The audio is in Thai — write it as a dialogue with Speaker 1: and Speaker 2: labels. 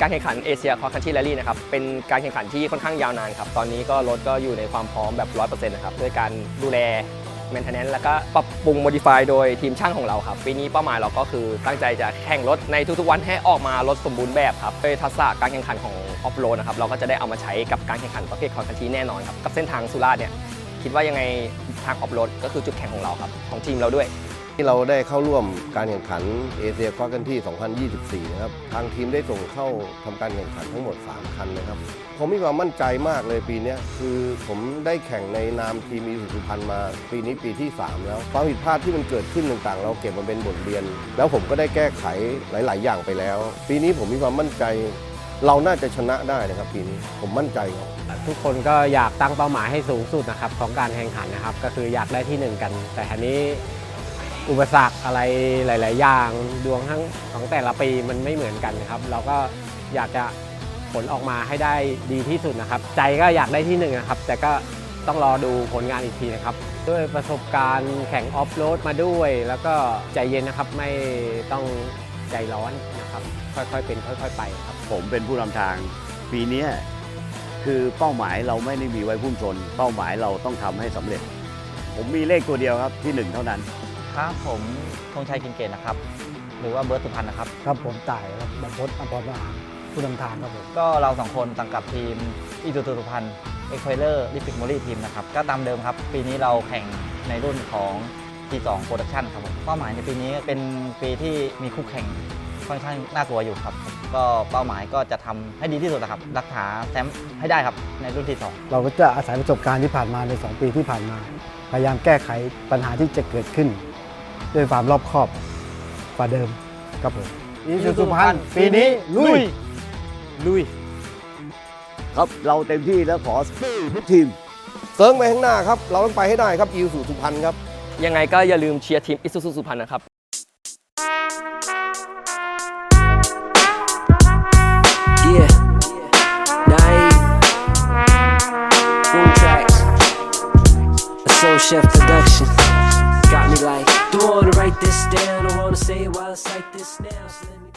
Speaker 1: การแข่งขันเอเชียคอร์คันที่แรลลี่นะครับเป็นการแข่งขันที่ค่อนข้างยาวนานครับตอนนี้ก็รถก็อยู่ในความพร้อมแบบ 100%นะครับด้วยการดูแลแมนเทนแนนแล้วก็ปรับปรุงโมดิฟายโดยทีมช่างของเราครับปีนี้เป้าหมายเราก็คือตั้งใจจะแข่งรถในทุกๆวันให้ออกมารถสมบูรณ์แบบครับด้วยทักษะการแข่งขันของออฟโรดนะครับเราก็จะได้เอามาใช้กับการแข่งขันประเภทคอร์คันทีแน่นอนครับกับเส้นทางสุราษฎร์เนี่ยคิดว่ายังไงทางออฟโรดก็คือจุดแข่งของเราครับของทีมเราด้วย
Speaker 2: เราได้เข้าร่วมการแข่งขันเอเชียคว้ากันที่ 2024 นะครับ ทางทีมได้ส่งเข้าทำการแข่งขันทั้งหมด 3 คันนะครับ ผมมีความมั่นใจมากเลยปีนี้คือผมได้แข่งในนามทีมอีสุสุพรรณมาปีนี้ปีที่ 3 แล้ว ความผิดพลาดที่มันเกิดขึ้นต่างๆ เราเก็บมาเป็นบทเรียน แล้วผมก็ได้แก้ไขหลาย ๆ อย่างไปแล้ว ปีนี้ผมมีความมั่นใจเราน่าจะชนะได้นะครับปีนี้ผมมั่นใจครับ
Speaker 3: ทุกคนก็อยากตั้งเป้าหมายให้สูงสุดนะครับของการแข่งขันนะครับ ก็คืออยากได้ที่หนึ่งกัน แต่ทีนี้ อุปสรรคอะไรหลาย ๆ อย่างดวงทั้งของแต่ละปีมันไม่เหมือนกันนะครับ เราก็อยากจะผลออกมาให้ได้ดีที่สุดนะครับ ใจก็อยากได้ที่หนึ่งนะครับ แต่ก็ต้องรอดูผลงานอีกทีนะครับ ด้วยประสบการณ์แข่งออฟโรดมาด้วย แล้วก็ใจเย็นนะครับไม่ต้องใจร้อนนะครับ ค่อย ๆ เป็นค่อย ๆ ไปครับ
Speaker 4: ผมเป็นผู้นำทางปีนี้คือเป้าหมายเราไม่ได้มีไว้พุ่งชน เป้าหมายเราต้องทำให้สำเร็จ ผมมีเลขตัวเดียวครับที่หนึ่งเท่านั้น
Speaker 5: ครับผมธงชัยกินเกตนะครับ หรือว่าเบิร์ตสุพรรณนะครับ
Speaker 6: ครับผมต่ายครับบรรพตอภรมหาผู้นำทางครับผม
Speaker 5: ก็เราสองคนสังกับทีมอีตูตูสุพรรณเอ็กไ i เลอร์ลิปิกโมลี่ทีมนะครับ ก็ตามเดิมครับ ปีนี้เราแข่งในรุ่นของ T2 Production ครับผมเป้าหมายในปีนี้เป็นปีที่มีคู่แข่งค่อนข้างน่ากลัวอยู่ครับ ก็เป้าหมายก็จะทำให้ดีที่สุดนะครับ รักษาแชมป์ให้ได้ครับในรุ่นที่ 2
Speaker 6: เราก็จะอาศัยประสบการณ์ที่ผ่านมาใน 2 ปีที่ผ่านมา พยายามแก้ไขปัญหาที่จะเกิดขึ้น ด้วยความรอบคอบกว่าเดิมครับผมอีสุสุพรรณปีนี้ลุย
Speaker 3: ลุย
Speaker 4: ครับเราเต็มที่แล้วขอทุกทีม
Speaker 2: เซิร์งไปข้างหน้าครับ เราต้องไปให้ได้ครับอีสุสุพรรณครับ
Speaker 1: ยังไงก็อย่าลืมเชียร์ทีมอิสุสุสุพรรณนะครับ
Speaker 7: Yeah. Naive. Boom tracks. A soul chef production. Got me like, don't wanna write this down. Don't wanna say it while it's like this now.